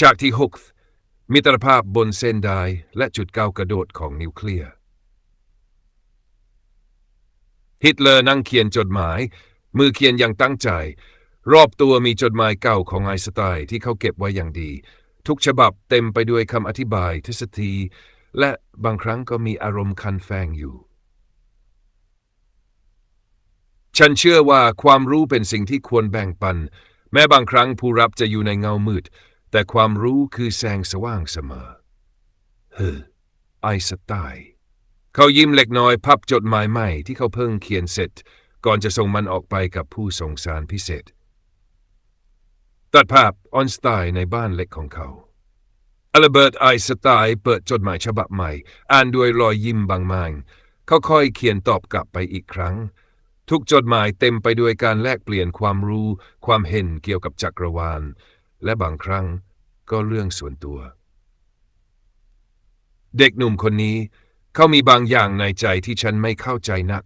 ฉากที่ 6 มิตรภาพบนเส้นได้และจุดก้าวกระโดดของนิวเคลียร์ ฮิตเลอร์นั่งเขียนจดหมาย มือเขียนอย่างตั้งใจ รอบตัวมีจดหมายเก่าของไอน์สไตน์ที่เขาเก็บไว้อย่างดี ทุกฉบับเต็มไปด้วยคำอธิบายทฤษฎีและบางครั้งก็มีอารมณ์คันแฝงอยู่ ฉันเชื่อว่าความรู้เป็นสิ่งที่ควรแบ่งปัน แม้บางครั้งผู้รับจะอยู่ในเงามืด แต่ความรู้คือแสงสว่างเสมอ เฮ้อไอสไตน์เขายิ้มเล็กน้อยพับจดหมายใหม่ที่เขาเพิ่งเขียนเสร็จ ก่อนจะส่งมันออกไปกับผู้ส่งสารพิเศษ ตัดภาพออนสไตน์ในบ้านเล็กของเขาอลเบิร์ตไอสไตน์เปิดจดหมายฉบับใหม่ อ่านด้วยรอยยิ้มบางๆเขาค่อยเขียนตอบกลับไปอีกครั้ง ทุกจดหมายเต็มไปด้วยการแลกเปลี่ยนความรู้ ความเห็นเกี่ยวกับจักรวาล และบางครั้งก็เรื่องส่วนตัว เด็กหนุ่มคนนี้ เขามีบางอย่างในใจที่ฉันไม่เข้าใจนัก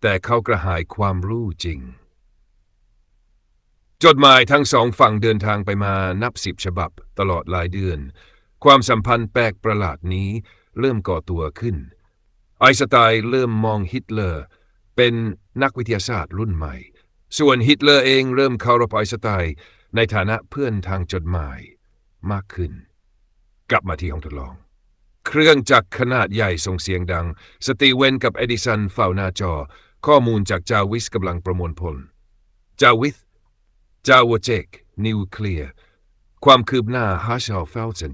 แต่เขากระหายความรู้จริง จดหมายทั้งสองฝั่งเดินทางไปมานับสิบฉบับตลอดหลายเดือน ความสัมพันธ์แปลกประหลาดนี้เริ่มก่อตัวขึ้น ไอสไตน์เริ่มมองฮิตเลอร์ เป็นนักวิทยาศาสตร์รุ่นใหม่ ส่วนฮิตเลอร์เองเริ่มเคารพไอสไตน์ ในฐานะเพื่อนทางจดหมายมากขึ้น กลับมาที่ห้องทดลอง เครื่องจักรขนาดใหญ่ส่งเสียงดัง สตีเวนกับเอดิสันเฝ้าหน้าจอ ข้อมูลจากจาวิสกำลังประมวลผล จาวิสจาวเจกนิวเคลียร์ความคืบหน้าฮาชาลเฟลเซน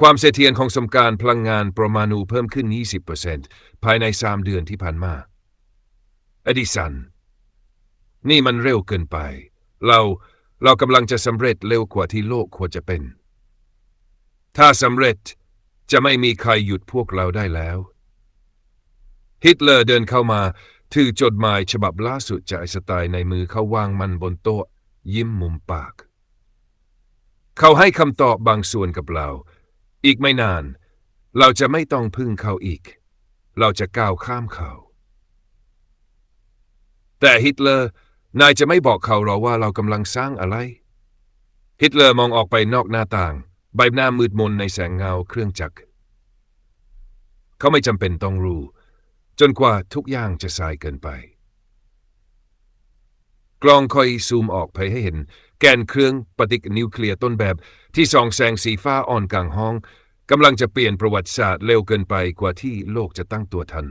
ความเสถียรของสมการพลังงานประมาณูเพิ่มขึ้น 20%ภายใน 3 เดือนที่ผ่านมาเอดิสัน นี่มันเร็วเกินไป เรา เรากำลังจะสำเร็จเร็วกว่าที่โลกควรจะเป็น ถ้าสำเร็จจะไม่มีใครหยุดพวกเราได้แล้ว ฮิตเลอร์เดินเข้ามาถือจดหมายฉบับล่าสุดจากไอสไตน์ในมือเขาวางมันบนโต๊ะ ยิ้มมุมปาก เขาให้คำตอบบางส่วนกับเรา อีกไม่นาน เราจะไม่ต้องพึ่งเขาอีก เราจะก้าวข้ามเขา แต่ฮิตเลอร์ นายจะไม่บอกเขาหรอว่าเรากำลังสร้างอะไร ฮิตเลอร์มองออกไปนอกหน้าต่าง ใบหน้ามืดมนในแสงเงาเครื่องจักร เขาไม่จำเป็นต้องรู้ จนกว่าทุกอย่างจะสายเกินไป กล้องคอยซูมออกไปให้เห็น แกนเครื่องปฏิกนิวเคลียร์ต้นแบบที่ส่องแสงสีฟ้าอ่อนกลางห้องกำลังจะเปลี่ยนประวัติศาสตร์เร็วเกินไปกว่าที่โลกจะตั้งตัวทัน